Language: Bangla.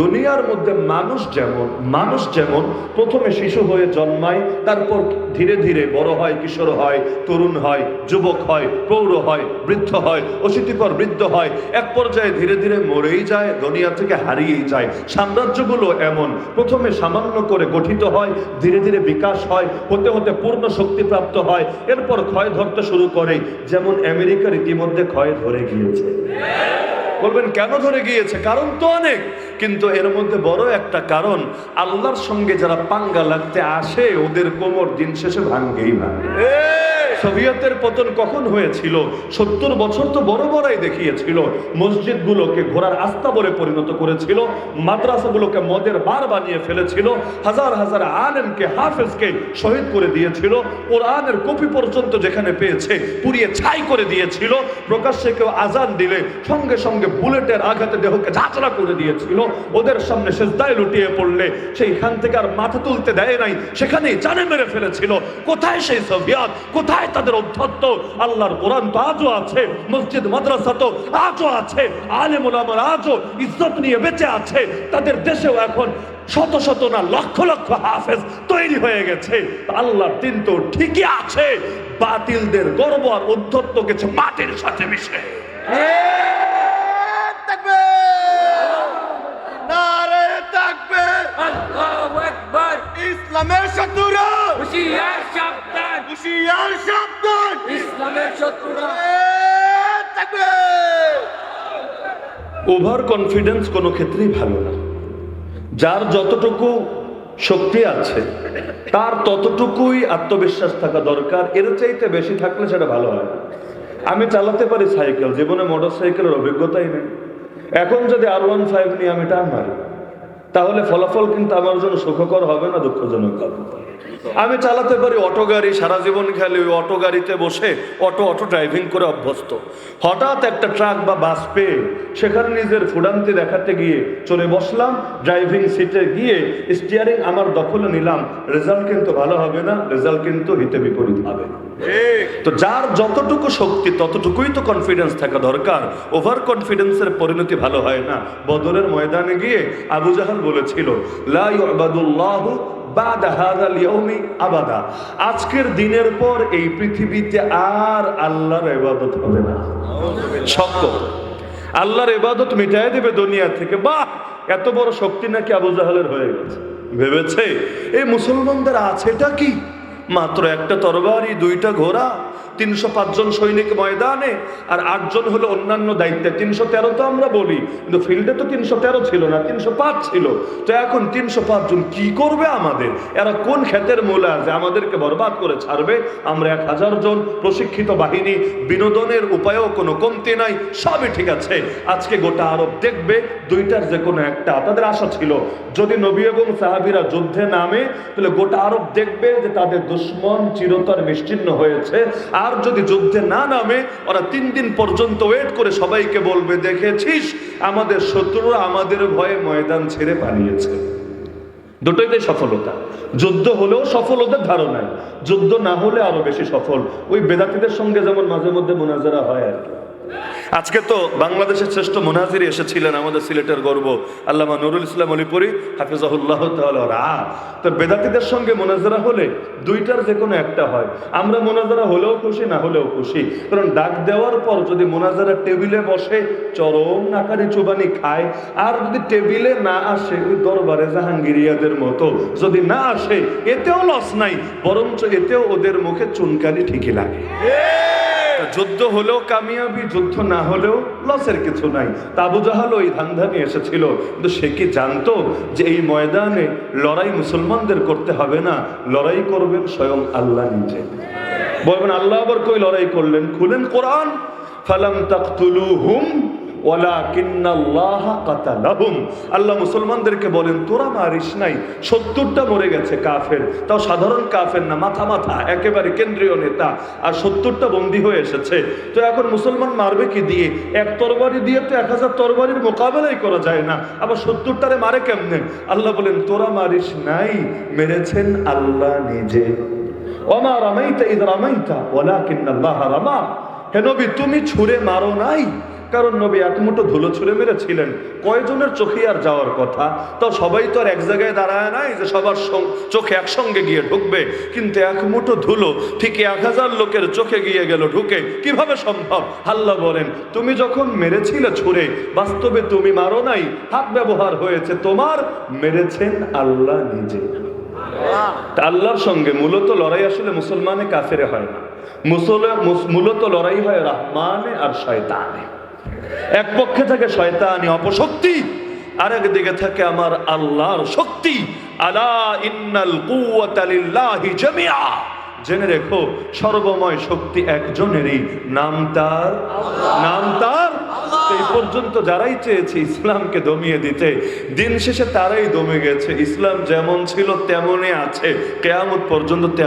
দুনিয়ার মধ্যে মানুষ যেমন মানুষ যেমন প্রথমে শিশু হয়ে জন্মায়, তারপর ধীরে ধীরে বড় হয়, কিশোর হয়, তরুণ হয়, যুবক হয় প্রৌঢ় হয়, বৃদ্ধ হয় অশীতিপর বৃদ্ধ হয়। এক পর্যায়ে ধীরে ধীরে মরেই যায়, দুনিয়া থেকে হারিয়েই যায়। সাম্রাজ্যগুলো এমন, প্রথমে সামান্য করে গঠিত হয়, ধীরে ধীরে বিকাশ হয়, হতে হতে পূর্ণ শক্তিপ্রাপ্ত হয়, এরপর ক্ষয় ধরতে শুরু করে, যেমন আমেরিকার ইতিমধ্যে ক্ষয় ধরে গিয়েছে। বলবেন, কেন ধরে গিয়েছে? কারণ তো অনেক। কিন্তু এর মধ্যে বড় একটা কারণ, আল্লাহর সঙ্গে যারা পাঙ্গা লাগতে আসে, ওদের কোমর দিন শেষে ভাঙ্গেই ভাঙে। সোভিয়েতের পতন কখন হয়েছিল? সত্তর বছর তো বড় বড়াই দেখিয়েছিল। মসজিদগুলোকে ঘোড়ার আস্থা বলে পরিণত করেছিল, মাদ্রাসাগুলোকে মদের বার বানিয়ে ফেলেছিল, হাজার হাজার আলেমকে হাফেজকে শহীদ করে দিয়েছিল, কোরআনের কপি পর্যন্ত যেখানে পেয়েছে পুড়িয়ে ছাই করে দিয়েছিল, প্রকাশ্যে কেউ আজান দিলে সঙ্গে সঙ্গে বুলেটের আঘাতে দেহকে ঝাঁচড়া করে দিয়েছিল, ওদের সামনে সেজদায় লুটিয়ে পড়লে সেইখান থেকে আর মাথা তুলতে দেয় নাই, সেখানেই জানে মেরে ফেলেছিল। কোথায় সেই সোভিয়াত? কোথায় তাদের অধ্যত্ত, আল্লাহর কোরআন তো আজও আছে, মসজিদ, মাদ্রাসা তো আজও আছে আলেম আমার আজও ইজ্জত নিয়ে বেঁচে আছে, তাদের দেশেও এখন শত শত না লক্ষ লক্ষ হাফেজ তৈরি হয়ে গেছে, আল্লাহর দিন তো ঠিকই আছে, বাতিলদের গর্ব আর অধ্যত্ত গেছে মাটির সাথে মিশে। ওভার কনফিডেন্স কোনো ক্ষেত্রেই ভালো না। যার যতটুকু শক্তি আছে, তার ততটুকুই আত্মবিশ্বাস থাকা দরকার। এর চাইতে বেশি থাকলে সেটা ভালো হয় আমি চালাতে পারি সাইকেল, জীবনে মোটর সাইকেলের অভিজ্ঞতাই নেই। এখন যদি আর ওয়ান ফাইভ নিয়ে আমি টান মারি তাহলে ফলাফল কিন্তু আমার জন্য সুখকর হবে না দুঃখজনক হবে? আমি চালাতে পারি অটো গাড়ি, সারা জীবন খেলে ওই অটো গাড়িতে বসে অটো অটো ড্রাইভিং করে অভ্যস্ত। হঠাৎ একটা ট্রাক বা বাস পেয়ে সেখানে নিজের ফুডান্তি দেখাতে গিয়ে চলে বসলাম ড্রাইভিং সিটে গিয়ে স্টিয়ারিং আমার দখলে নিলাম। রেজাল্ট কিন্তু ভালো হবে না, রেজাল্ট কিন্তু হিতে বিপরীত হবে তো যার যতটুকু শক্তি, ততটুকুই তো কনফিডেন্স থাকা দরকার। ওভার কনফিডেন্সের পরিণতি ভালো হয় না। বদরের ময়দানে গিয়ে আবু জাহাল বলেছিল আবাদা। আজকের দিনের পর এই পৃথিবীতে আর আল্লাহর ইবাদত হবে না। আল্লাহর মিটাই দেবে দুনিয়া থেকে। বাহ! এত বড় শক্তি নাকি আবু জাহালের হয়ে গেছে। ভেবেছে? এই মুসলমানদের আছেটা কি? মাত্র একটা তরবারি দুইটা ঘোড়া তিনশো পাঁচজন সৈনিক ময়দানে আর আটজন হলো অন্যান্য দায়িত্বে। তিনশো তেরো তো আমরা বলি, কিন্তু ফিল্ডে তো তিনশো তেরো ছিল না, তিনশো পাঁচ ছিল। তো এখন তিনশো পাঁচজন কি করবে আমাদের? এরা কোন ক্ষেতের মূলা যে আমাদেরকে বরবাদ করে ছাড়বে। আমরা এক হাজার জন প্রশিক্ষিত বাহিনী, বিনোদনের উপায়ও কোনো কমতি নাই, সবই ঠিক আছে। আজকে গোটা আরব দেখবে, দুইটার যে কোনো একটা। তাদের আশা ছিল, যদি নবী এবং সাহাবিরা যুদ্ধে নামে, তাহলে গোটা আরব দেখবে যে তাদের দুশ্মন চিরতর বিচ্ছিন্ন হয়েছে। আর যদি যুদ্ধে না নামে, ওরা তিন দিন পর্যন্ত ওয়েট করে সবাইকে বলবে, দেখেছিস, আমাদের শত্রুরা আমাদের ভয়ে ময়দান ছেড়ে পালিয়েছে। দুটোইতে সফলতা। যুদ্ধ হলেও সফলতার ধারণায় যুদ্ধ না হলে আরও বেশি সফল। ওই বেদাতিদের সঙ্গে যেমন মাঝে মধ্যে মোনাজারা হয় আর কি। আজকে তো বাংলাদেশের শ্রেষ্ঠ মোনাজির এসেছিলেন, আমাদের সিলেটের গর্ব। আল্লামা নুরুল ইসলাম অলিপুরি, হাফিজাহুল্লাহ তাআলা তো বেদাতিদের সঙ্গে মোনাজারা হলে দুইটার যে কোনো একটা হয়। আমরা মোনাজারা হলেও খুশি, না হলেও খুশি। কারণ ডাক দেওয়ার পর যদি মোনাজারা টেবিলে বসে চরম নাকারি চুবানি খায়, আর যদি টেবিলে না আসে, ওই দরবারে জাহাঙ্গীরিয়াদের মতো যদি না আসে, এতেও লস নাই, বরঞ্চ এতেও ওদের মুখে চুনকালি ঠিকই লাগে। যুদ্ধ হলেও কামিয়াবি, যুদ্ধ না হলেও লসের কিছু নাই। তাবু জাহাল ওই ধান্দা এসেছিল। কিন্তু সে কি জানতো যে এই ময়দানে লড়াই মুসলমানদের করতে হবে না? লড়াই করবেন স্বয়ং আল্লাহ নিজে। বলবেন, আল্লাহ আবার কই লড়াই করলেন? খুলেন কোরআন। ফালাম তাকতুলু হুম আল্লাহ মুসলমানদেরকে বলেন, তোরা মারিস নাই, সত্তরটা মরে গেছে কাফের। তাও সাধারণ কাফের না, মাথা মাথা, একেবারে কেন্দ্রীয় নেতা। আর সত্তরটা বন্দী হয়ে এসেছে। তো এখন মুসলমান মারবে কি দিয়ে? এক তরবারি দিয়ে তো এক হাজার তরবারির মোকাবেলাই করা যায় না। আবার সত্তরটারে মারে কেমনে? আল্লাহ বলেন, তোরা মারিস নাই, মেরেছেন আল্লাহ নিজে। ওমা রামাইতা ইদ রামাইতা ওলাকিন আল্লাহ রামা। হে নবী, তুমি ছুঁড়ে মারো নাই? কারণ নবী এক মুঠো ধুলো ছুঁড়ে মেরেছিলেন। কয়জনের চোখে আর যাওয়ার কথা? তো সবাই তো আর এক জায়গায় দাঁড়ায় নাই যে সবার চোখে একসঙ্গে গিয়ে ঢুকবে। কিন্তু এক মুঠো ধুলো ঠিক এক হাজার লোকের চোখে গিয়ে গেল ঢুকে। কীভাবে সম্ভব? আল্লাহ বলেন, তুমি যখন মেরেছিলে ছুঁড়ে, বাস্তবে তুমি মারো নাই। হাত ব্যবহার হয়েছে তোমার, মেরেছেন আল্লাহ নিজে। আল্লাহর সঙ্গে মূলত লড়াই আসলে মুসলমানে কাফেরে হয় না। মুসল- মুস- মূলত লড়াই হয় রহমানে আর শয়তানে। এক পক্ষে থাকে শয়তানি অপশক্তি আরেক দিকে থাকে আমার আল্লাহর শক্তি। আলা ইন্নাল কুওয়াতা লিল্লাহি জেনে রেখো সর্বময় শক্তি একজনেরই নাম তার? নাম তার? এই পর্যন্ত যারাই চেয়েছে ইসলামকে দমিয়ে দিতে দিন শেষে তারাই দমে গেছে। ইসলাম যেমন ছিল তেমনই আছে। কেয়ামত পর্যন্ত